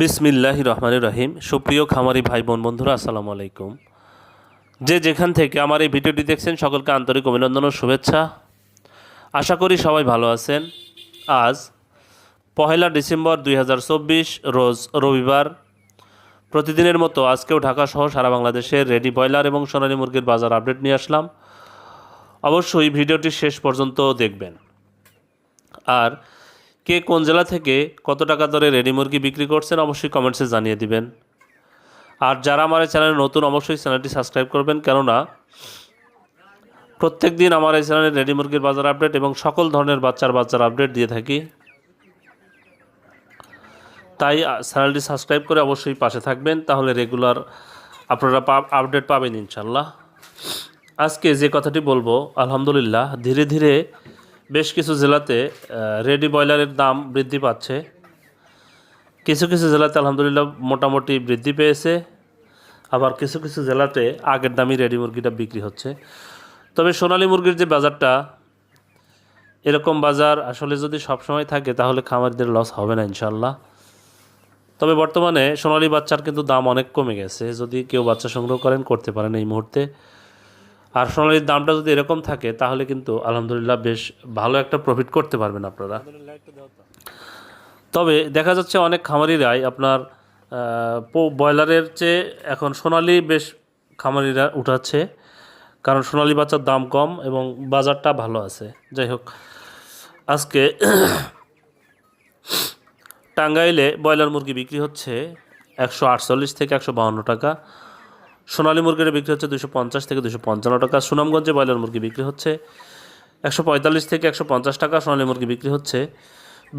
বিসমিল্লাহ রহমান রহিম। সুপ্রিয় খামারি ভাই বোন বন্ধুরা, আসসালামু আলাইকুম। যে যেখান থেকে আমার এই ভিডিওটি দেখছেন, সকলকে আন্তরিক অভিনন্দন ও শুভেচ্ছা। আশা করি সবাই ভালো আছেন। আজ পহেলা ডিসেম্বর দুই হাজার চব্বিশ, রোজ রবিবার। প্রতিদিনের মতো আজকেও ঢাকা সহ সারা বাংলাদেশের রেডি ব্রয়লার এবং সোনালী মুরগির বাজার আপডেট নিয়ে আসলাম। অবশ্যই ভিডিওটি শেষ পর্যন্ত দেখবেন। আর কে কোন জেলা থেকে কত টাকা দরে রেডি মুরগি বিক্রি করছেন অবশ্যই কমেন্টসে জানিয়ে দিবেন। আর যারা আমার চ্যানেলে নতুন, অবশ্যই চ্যানেলটি সাবস্ক্রাইব করবেন। কেননা প্রত্যেক দিন আমার এই চ্যানেলে রেডি মুরগির বাজার আপডেট এবং সকল ধরনের বাচ্চার বাচ্চার আপডেট দিয়ে থাকি। তাই চ্যানেলটি সাবস্ক্রাইব করে অবশ্যই পাশে থাকবেন, তাহলে রেগুলার আপনারা আপডেট পাবেন ইনশাল্লাহ। আজকে যে কথাটি বলব, আলহামদুলিল্লাহ, ধীরে ধীরে বেশ কিছু জেলাতে রেডি ব্রয়লারের দাম বৃদ্ধি পাচ্ছে। কিছু কিছু জেলাতে আলহামদুলিল্লাহ মোটামুটি বৃদ্ধি পেয়েছে। আবার কিছু কিছু জেলাতে আগের দামই রেডি মুরগিটা বিক্রি হচ্ছে। তবে সোনালী মুরগির যে বাজারটা, এরকম বাজার আসলে যদি সবসময় থাকে, তাহলে খামারিদের লস হবে না ইনশাল্লাহ তবে বর্তমানে সোনালী বাচ্চার কিন্তু দাম অনেক কমে গেছে। যদি কেউ বাচ্চা সংগ্রহ করেন, করতে পারেন এই মুহূর্তে। আর সোনালির দামটা যদি এরকম থাকে, তাহলে কিন্তু আলহামদুলিল্লাহ বেশ ভালো একটা প্রফিট করতে পারবেন আপনারা। তবে দেখা যাচ্ছে অনেক খামারিরাই আপনার ব্রয়লারের চেয়ে এখন সোনালি বেশ খামারিরা উঠাচ্ছে। কারণ সোনালি বাচ্চার দাম কম এবং বাজারটা ভালো আছে। যাই হোক, আজকে টাঙ্গাইলে ব্রয়লার মুরগি বিক্রি হচ্ছে একশো আটচল্লিশ থেকে একশো বাহান্ন টাকা। সোনালী মুরগির বিক্রি হচ্ছে দুশো পঞ্চাশ থেকে দুশো পঞ্চান্ন টাকা। সুনামগঞ্জে ব্রয়লার মুরগি বিক্রি হচ্ছে একশো পঁয়তাল্লিশ থেকে একশো পঞ্চাশ টাকা। সোনালী মুরগি বিক্রি হচ্ছে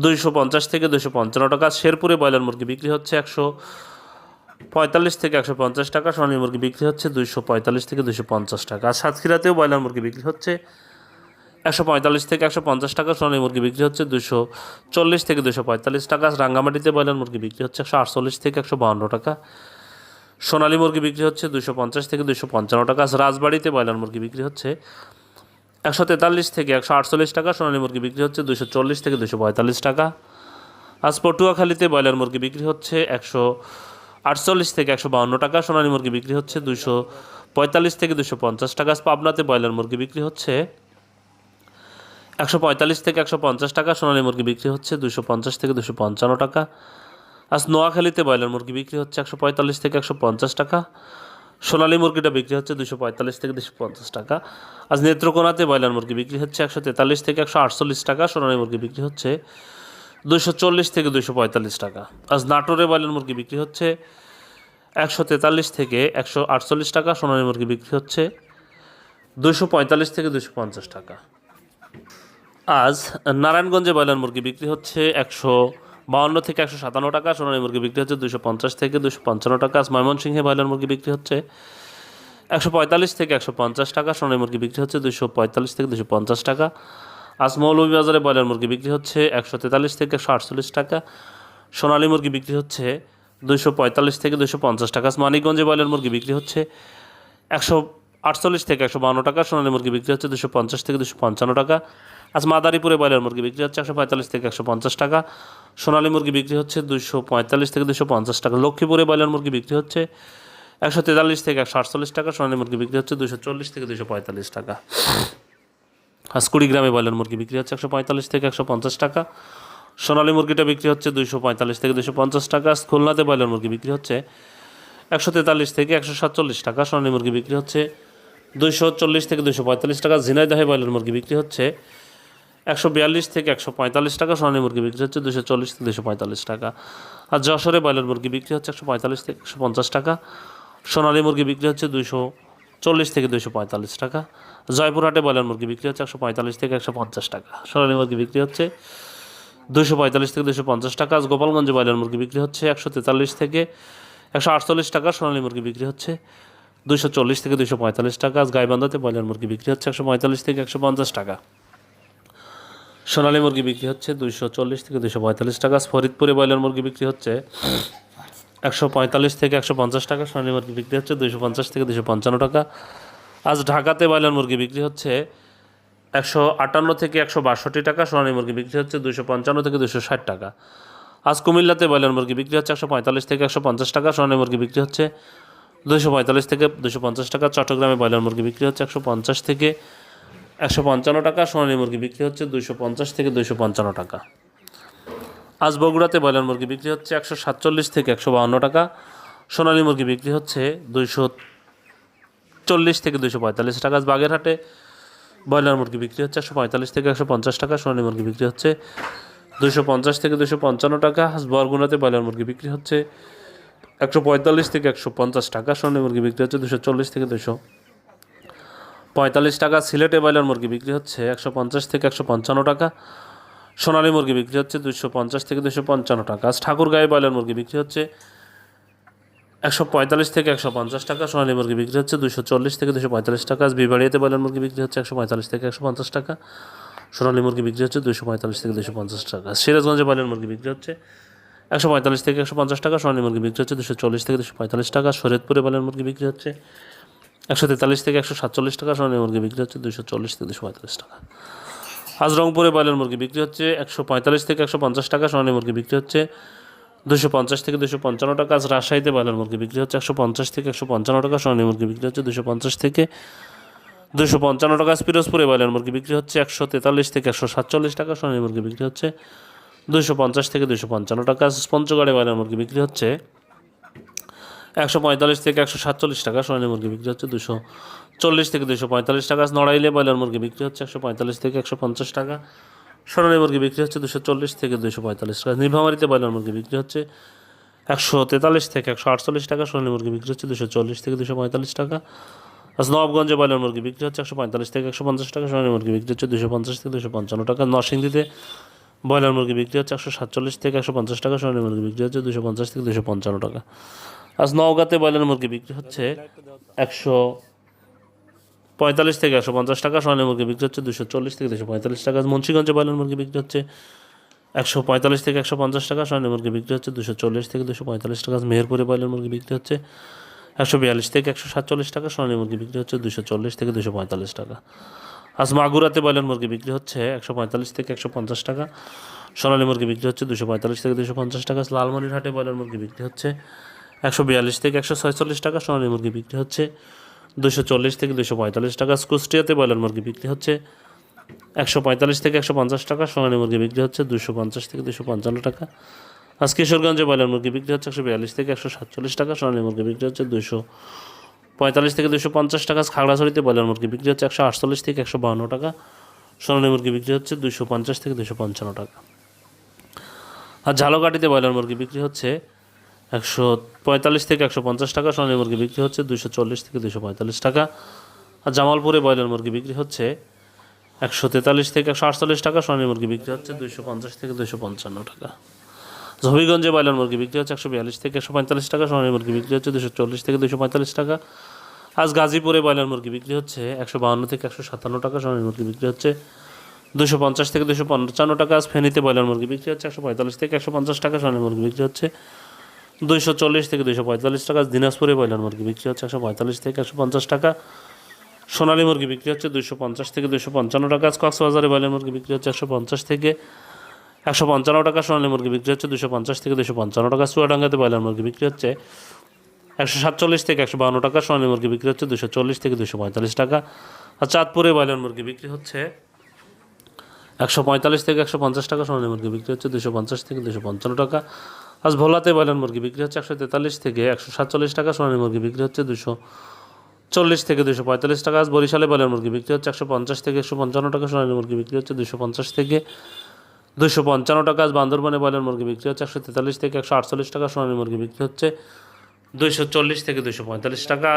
দুইশো পঞ্চাশ থেকে দুশো পঞ্চান্ন টাকা। শেরপুরে ব্রয়লার মুরগি বিক্রি হচ্ছে একশো পঁয়তাল্লিশ থেকে একশো পঞ্চাশ টাকা। সোনালী মুরগি বিক্রি হচ্ছে দুইশো পঁয়তাল্লিশ থেকে দুশো পঞ্চাশ টাকা। আর সাতক্ষীরাতেও ব্রয়লার মুরগি বিক্রি হচ্ছে একশো পঁয়তাল্লিশ থেকে একশো পঞ্চাশ টাকা। সোনালী মুরগি বিক্রি হচ্ছে দুশো চল্লিশ থেকে দুশো পঁয়তাল্লিশ টাকা। রাঙ্গামাটিতে ব্রয়লার মুরগি বিক্রি হচ্ছে একশো আটচল্লিশ থেকে একশো বাহান্ন টাকা। সোনালী মুরগি বিক্রি হচ্ছে দুশো পঞ্চাশ থেকে দুশো পঞ্চান্ন টাকা। রাজবাড়িতে ব্রয়লার মুরগি বিক্রি হচ্ছে একশো তেতাল্লিশ থেকে একশো আটচল্লিশ টাকা, সোনালী মুরগি বিক্রি হচ্ছে দুশো চল্লিশ থেকে দুশো পঁয়তাল্লিশ টাকা। আজ পটুয়াখালীতে ব্রয়লার মুরগি বিক্রি হচ্ছে একশো আটচল্লিশ থেকে একশো বাহান্ন টাকা, সোনালী মুরগি বিক্রি হচ্ছে দুশো পঁয়তাল্লিশ থেকে দুশো পঞ্চাশ টাকা। পাবনাতে ব্রয়লার মুরগি বিক্রি হচ্ছে একশো পঁয়তাল্লিশ থেকে একশো পঞ্চাশ টাকা, সোনালী মুরগি বিক্রি হচ্ছে দুশো পঞ্চাশ থেকে দুশো পঞ্চান্ন টাকা। আজ নোয়াখালীতে ব্রয়লার মুরগি বিক্রি হচ্ছে একশো পঁয়তাল্লিশ থেকে একশো পঞ্চাশ টাকা। সোনালী মুরগিটা বিক্রি হচ্ছে দুশো পঁয়তাল্লিশ থেকে দুশো পঞ্চাশ টাকা। আজ নেত্রকোনাতে ব্রয়লার মুরগি বিক্রি হচ্ছে একশো তেতাল্লিশ থেকে একশো আটচল্লিশ টাকা, সোনালী মুরগি বিক্রি হচ্ছে দুশো চল্লিশ থেকে দুশো পঁয়তাল্লিশ টাকা। আজ নাটোরে ব্রয়লার মুরগি বিক্রি হচ্ছে একশো তেতাল্লিশ থেকে একশো আটচল্লিশ টাকা, সোনালী মুরগি বিক্রি হচ্ছে দুশো পঁয়তাল্লিশ থেকে দুশো পঞ্চাশ টাকা। আজ নারায়ণগঞ্জে ব্রয়লার মুরগি বিক্রি হচ্ছে একশো বাউন্ন থেকে একশো সাতান্ন টাকা, সোনালী মুরগি বিক্রি হচ্ছে দুশো পঞ্চাশ থেকে দুশো পঞ্চান্ন টাকা ময়মনসিংহে ব্রয়লার মুরগি বিক্রি হচ্ছে একশো পঁয়তাল্লিশ থেকে একশো পঞ্চাশ টাকা, সোনালী মুরগি বিক্রি হচ্ছে দুশো পঁয়তাল্লিশ থেকে দুশো পঞ্চাশ টাকা। আজ মৌলভীবাজারে ব্রয়লার মুরগি বিক্রি হচ্ছে একশো তেতাল্লিশ থেকে একশো আটচল্লিশ টাকা, সোনালী মুরগি বিক্রি হচ্ছে দুশো পঁয়তাল্লিশ থেকে দুশো পঞ্চাশ টাকা মানিকগঞ্জে ব্রয়লার মুরগি বিক্রি হচ্ছে একশো আটচল্লিশ থেকে একশো বান্ন টাকা, সোনালী মুরগি বিক্রি হচ্ছে দুশো পঞ্চাশ থেকে দুশো পঞ্চান্ন টাকা। আজ মাদারীপুরে ব্রয়লার মুরগি বিক্রি হচ্ছে একশো পঁয়তাল্লিশ থেকে একশো পঞ্চাশ টাকা। সোনালী মুরগি বিক্রি হচ্ছে দুশো পঁয়তাল্লিশ থেকে দুশো পঞ্চাশ টাকা। লক্ষ্মীপুরে ব্রয়লার মুরগি বিক্রি হচ্ছে একশো তেতাল্লিশ থেকে একশো আটচল্লিশ টাকা। সোনালী মুরগি বিক্রি হচ্ছে দুশো চল্লিশ থেকে দুশো পঁয়তাল্লিশ টাকা। আজ কুড়িগ্রামে ব্রয়লার মুরগি বিক্রি হচ্ছে একশো পঁয়তাল্লিশ থেকে একশো পঞ্চাশ টাকা। সোনালী মুরগিটা বিক্রি হচ্ছে দুশো পঁয়তাল্লিশ থেকে দুশো পঞ্চাশ টাকা। খুলনাতে ব্রয়লার মুরগি বিক্রি হচ্ছে একশো তেতাল্লিশ থেকে একশো সাতচল্লিশ টাকা। সোনালী মুরগি বিক্রি হচ্ছে দুশো চল্লিশ থেকে দুশো পঁয়তাল্লিশ টাকা। ঝিনাইদহে ব্রয়লার মুরগি বিক্রি হচ্ছে একশো বিয়াল্লিশ থেকে একশো পঁয়তাল্লিশ টাকা, সোনালী মুরগি বিক্রি হচ্ছে দুশো চল্লিশ থেকে দুশো পঁয়তাল্লিশ টাকা। আর যশোরে ব্রয়লার মুরগি বিক্রি হচ্ছে একশো পঁয়তাল্লিশ থেকে একশো পঞ্চাশ টাকা। সোনালী মুরগি বিক্রি হচ্ছে দুশো চল্লিশ থেকে দুশো পঁয়তাল্লিশ টাকা। জয়পুরহাটে ব্রয়লার মুরগি বিক্রি হচ্ছে একশো পঁয়তাল্লিশ থেকে একশো পঞ্চাশ টাকা। সোনালী মুরগি বিক্রি হচ্ছে দুশো পঁয়তাল্লিশ থেকে দুশো পঞ্চাশ টাকা। আজ গোপালগঞ্জে ব্রয়লার মুরগি বিক্রি হচ্ছে একশো তেতাল্লিশ থেকে একশো আটচল্লিশ টাকা। সোনালী মুরগি বিক্রি হচ্ছে দুশো চল্লিশ থেকে দুশো পঁয়তাল্লিশ টাকা। আজ গাইবান্ধাতে ব্রয়লার মুরগি বিক্রি হচ্ছে একশো পঁয়তাল্লিশ থেকে একশো পঞ্চাশ টাকা। সোনালী মুরগি বিক্রি হচ্ছে দুইশো চল্লিশ থেকে দুশো পঁয়তাল্লিশ টাকা। ফরিদপুরে ব্রয়লার মুরগি বিক্রি হচ্ছে একশো পঁয়তাল্লিশ থেকে একশো পঞ্চাশ টাকা। সোনালী মুরগি বিক্রি হচ্ছে দুশো পঞ্চাশ থেকে দুশো পঞ্চান্ন টাকা। আজ ঢাকাতে ব্রয়লার মুরগি বিক্রি হচ্ছে একশো আটান্ন থেকে একশো বাষট্টি টাকা। সোনালী মুরগি বিক্রি হচ্ছে দুশো পঞ্চান্ন থেকে দুশো ষাট টাকা। আজ কুমিল্লাতে ব্রয়লার মুরগি বিক্রি হচ্ছে একশো পঁয়তাল্লিশ থেকে একশো পঞ্চাশ টাকা। সোনালী মুরগি বিক্রি হচ্ছে দুশো পঁয়তাল্লিশ থেকে দুশো পঞ্চাশ টাকা। চট্টগ্রামে ব্রয়লার মুরগি বিক্রি হচ্ছে একশো পঞ্চাশ থেকে একশো পঞ্চান্ন টাকা, সোনালী মুরগি বিক্রি হচ্ছে দুশো পঞ্চাশ থেকে দুশো পঞ্চান্ন টাকা। আজ বগুড়াতে ব্রয়লার মুরগি বিক্রি হচ্ছে একশো সাতচল্লিশ থেকে একশো বাহান্ন টাকা, সোনালী মুরগি বিক্রি হচ্ছে দুইশো চল্লিশ থেকে দুশো পঁয়তাল্লিশ টাকা। আজ বাগেরহাটে ব্রয়লার মুরগি বিক্রি হচ্ছে একশো পঁয়তাল্লিশ থেকে একশো পঞ্চাশ টাকা, সোনালী মুরগি বিক্রি হচ্ছে দুশো পঞ্চাশ থেকে দুশো পঞ্চান্ন টাকা। আজ বরগুনাতে ব্রয়লার মুরগি বিক্রি হচ্ছে একশো পঁয়তাল্লিশ থেকে একশো পঞ্চাশ টাকা, সোনালী মুরগি বিক্রি হচ্ছে দুশো চল্লিশ থেকে দুশো পঁয়তাল্লিশ টাকা সিলেটে ব্রয়লার মুরগি বিক্রি হচ্ছে একশো পঞ্চাশ থেকে একশো পঞ্চান্ন টাকা। সোনালী মুরগি বিক্রি হচ্ছে দুশো পঞ্চাশ থেকে দুশো পঞ্চান্ন টাকা। ঠাকুরগাঁয়ে ব্রয়লার মুরগি বিক্রি হচ্ছে একশো পঁয়তাল্লিশ থেকে একশো পঞ্চাশ টাকা। সোনালী মুরগি বিক্রি হচ্ছে দুশো চল্লিশ থেকে দুশো পঁয়তাল্লিশ টাকা। বিবাড়িয়াতে ব্রয়লার মুরগি বিক্রি হচ্ছে একশো পঁয়তাল্লিশ থেকে একশো পঞ্চাশ টাকা। সোনালী মুরগি বিক্রি হচ্ছে দুশো পঁয়তাল্লিশ থেকে দুশো পঞ্চাশ টাকা। সিরাজগঞ্জে ব্রয়লার মুরগি বিক্রি হচ্ছে একশো পঁয়তাল্লিশ থেকে একশো পঞ্চাশ টাকা। সোনালী মুরগি বিক্রি হচ্ছে দুশো চল্লিশ থেকে দুশো পঁয়তাল্লিশ টাকা। শরীয়তপুরে ব্রয়লার মুরগি বিক্রি হচ্ছে একশো তেতাল্লিশ থেকে একশো সাতচল্লিশ টাকা সোনালী মুরগি বিক্রি হচ্ছে দুশো চল্লিশ থেকে দুশো পঁয়তাল্লিশ টাকা। আজ রংপুরে ব্রয়লার মুরগি বিক্রি হচ্ছে, একশো পঁয়তাল্লিশ থেকে একশো পঞ্চাশ টাকা সোনালী মুরগি বিক্রি হচ্ছে দুশো পঞ্চাশ থেকে দুশো পঞ্চান্ন টাকা আজ রাজশাহীতে ব্রয়লার মুরগি বিক্রি হচ্ছে, একশো পঞ্চাশ থেকে একশো পঞ্চান্ন টাকা সোনালী মুরগি বিক্রি হচ্ছে দুশো পঞ্চাশ থেকে দুশো পঞ্চান্ন টাকা পিরোজপুরে ব্রয়লার মুরগি বিক্রি হচ্ছে, একশো তেতাল্লিশ থেকে একশো সাতচল্লিশ টাকা সোনালী মুরগি বিক্রি হচ্ছে দুশো পঞ্চাশ থেকে দুশো পঞ্চান্ন টাকা পঞ্চগড়ে ব্রয়লার মুরগি বিক্রি হচ্ছে একশো পঁয়তাল্লিশ থেকে একশো সাতচল্লিশ টাকা সোনালী মুরগি বিক্রি হচ্ছে দুশো চল্লিশ থেকে দুশো পঁয়তাল্লিশ টাকা। নড়াইলে ব্রয়লার মুরগি বিক্রি হচ্ছে একশো পঁয়তাল্লিশ থেকে একশো পঞ্চাশ টাকা। সোনালী মুরগি বিক্রি হচ্ছে দুশো চল্লিশ থেকে দুশো পঁয়তাল্লিশ টাকা। নীলফামারিতে ব্রয়লার মুরগি বিক্রি হচ্ছে একশো তেতাল্লিশ থেকে একশো আটচল্লিশ টাকা। সোনালী মুরগি বিক্রি হচ্ছে দুশো চল্লিশ থেকে দুশো পঁয়তাল্লিশ টাকা। আজ নবাবগঞ্জে ব্রয়লার মুরগি বিক্রি হচ্ছে একশো পঁয়তাল্লিশ থেকে একশো পঞ্চাশ টাকা। সোনালী মুরগি বিক্রি হচ্ছে দুশো পঞ্চাশ থেকে দুশো পঞ্চান্ন টাকা। নরসিংদীতে ব্রয়লার মুরগি বিক্রি হচ্ছে একশো সাতচল্লিশ থেকে একশো পঞ্চাশ টাকা। সোনালী মুরগি বিক্রি হচ্ছে দুশো পঞ্চাশ থেকে দুশো পঞ্চান্ন টাকা। আজ নওগাঁতে ব্রয়লার মুরগি বিক্রি হচ্ছে একশো পঁয়তাল্লিশ থেকে একশো পঞ্চাশ টাকা, সোনালী মুরগি বিক্রি হচ্ছে দুশো চল্লিশ থেকে দুশো পঁয়তাল্লিশ টাকা। মুন্সিগঞ্জে ব্রয়লার মুরগি বিক্রি হচ্ছে একশো পঁয়তাল্লিশ থেকে একশো পঞ্চাশ টাকা, সোনালী মুরগি বিক্রি হচ্ছে দুশো চল্লিশ থেকে দুশো পঁয়তাল্লিশ টাকা। মেহেরপুরে ব্রয়লার মুরগি বিক্রি হচ্ছে একশো বিয়াল্লিশ থেকে একশো সাতচল্লিশ টাকা, সোনালী মুরগি বিক্রি হচ্ছে দুশো চল্লিশ থেকে দুশো পঁয়তাল্লিশ টাকা। আজ মাগুরাতে ব্রয়লার মুরগি বিক্রি হচ্ছে একশো পঁয়তাল্লিশ থেকে একশো পঞ্চাশ টাকা, সোনালী মুরগি বিক্রি হচ্ছে দুশো পঁয়তাল্লিশ থেকে দুশো পঞ্চাশ টাকা। লালমনিরহাটে ব্রয়লার মুরগি বিক্রি হচ্ছে একশো বিয়াল্লিশ থেকে একশো ছয়চল্লিশ টাকা, সোনালী মুরগি বিক্রি হচ্ছে দুশো চল্লিশ থেকে দুশো পঁয়তাল্লিশ টাকা আজ কুষ্টিয়াতে ব্রয়লার মুরগি বিক্রি হচ্ছে একশো পঁয়তাল্লিশ থেকে একশো পঞ্চাশ টাকা, সোনালী মুরগি বিক্রি হচ্ছে দুশো পঞ্চাশ থেকে দুশো পঞ্চান্ন টাকা। আজ কিশোরগঞ্জে ব্রয়লার মুরগি বিক্রি হচ্ছে একশো বিয়াল্লিশ থেকে একশো সাতচল্লিশ টাকা, সোনালী মুরগি বিক্রি হচ্ছে দুশো পঁয়তাল্লিশ থেকে দুশো পঞ্চাশ টাকা খাগড়াছড়িতে ব্রয়লার মুরগি বিক্রি হচ্ছে একশো আটচল্লিশ থেকে একশো বাহান্ন টাকা, সোনালী মুরগি বিক্রি হচ্ছে দুশো পঞ্চাশ থেকে দুশো পঞ্চান্ন টাকা। আর ঝালকাঠিতে ব্রয়লার মুরগি বিক্রি হচ্ছে একশো পঁয়তাল্লিশ থেকে একশো পঞ্চাশ টাকা, সোনালী মুরগি বিক্রি হচ্ছে দুশো চল্লিশ থেকে দুশো পঁয়তাল্লিশ টাকা। আর জামালপুরে ব্রয়লার মুরগি বিক্রি হচ্ছে একশো তেতাল্লিশ থেকে একশো আটচল্লিশ টাকা, সোনালী মুরগি বিক্রি হচ্ছে দুশো পঞ্চাশ থেকে দুশো পঞ্চান্ন টাকা। হবিগঞ্জে ব্রয়লার মুরগি বিক্রি হচ্ছে একশো বিয়াল্লিশ থেকে একশো পঁয়তাল্লিশ টাকা, সোনালী মুরগি বিক্রি হচ্ছে দুশো চল্লিশ থেকে দুশো পঁয়তাল্লিশ টাকা। আজ গাজীপুরে ব্রয়লার মুরগি বিক্রি হচ্ছে একশো বাহান্ন থেকে একশো সাতান্ন টাকা, সোনালী মুরগি বিক্রি হচ্ছে দুশো পঞ্চাশ থেকে দুশো পঞ্চান্ন টাকা। আজ ফেনীতে ব্রয়লার মুরগি বিক্রি হচ্ছে একশো পঁয়তাল্লিশ থেকে একশো পঞ্চাশ টাকা, সোনালী মুরগি বিক্রি হচ্ছে দুইশো চল্লিশ থেকে দুইশো পঁয়তাল্লিশ টাকা। দিনাজপুরে ব্রয়লার মুরগি বিক্রি হচ্ছে একশো পঁয়তাল্লিশ থেকে একশো পঞ্চাশ টাকা। সোনালী মুরগি বিক্রি হচ্ছে দুশো পঞ্চাশ থেকে দুশো পঞ্চান্ন টাকা। কক্সবাজারে ব্রয়লার মুরগি বিক্রি হচ্ছে একশো পঞ্চাশ থেকে একশো পঞ্চান্ন টাকা। সোনালী মুরগি বিক্রি হচ্ছে দুশো পঞ্চাশ থেকে দুশো পঞ্চান্ন টাকা। চুয়াডাঙ্গাতে ব্রয়লার মুরগি বিক্রি হচ্ছে একশো সাতচল্লিশ থেকে একশো বান্ন টাকা। সোনালী মুরগি বিক্রি হচ্ছে দুশো চল্লিশ থেকে দুশো পঁয়তাল্লিশ টাকা। আর চাঁদপুরে ব্রয়লার মুরগি বিক্রি হচ্ছে একশো পঁয়তাল্লিশ থেকে একশো পঞ্চাশ টাকা। সোনালী মুরগি বিক্রি হচ্ছে দুশো পঞ্চাশ থেকে দুশো পঞ্চান্ন টাকা। আজ ভোলাতে ব্রয়লার মুরগি বিক্রি হচ্ছে একশো তেতাল্লিশ থেকে একশো সাতচল্লিশ টাকা, সোনালী মুরগি বিক্রি হচ্ছে দুশো চল্লিশ থেকে দুশো পঁয়তাল্লিশ টাকা। আজ বরিশালে ব্রয়লার মুরগি বিক্রি হচ্ছে একশো পঞ্চাশ থেকে একশো পঞ্চান্ন টাকা, সোনালী মুরগি বিক্রি হচ্ছে দুশো পঞ্চাশ থেকে দুশো পঞ্চান্ন টাকা। আজ বান্দরবানে ব্রয়লার মুরগি বিক্রি হচ্ছে একশো তেতাল্লিশ থেকে একশো আটচল্লিশ টাকা, সোনালী মুরগি বিক্রি হচ্ছে দুশো চল্লিশ থেকে দুশো পঁয়তাল্লিশ টাকা।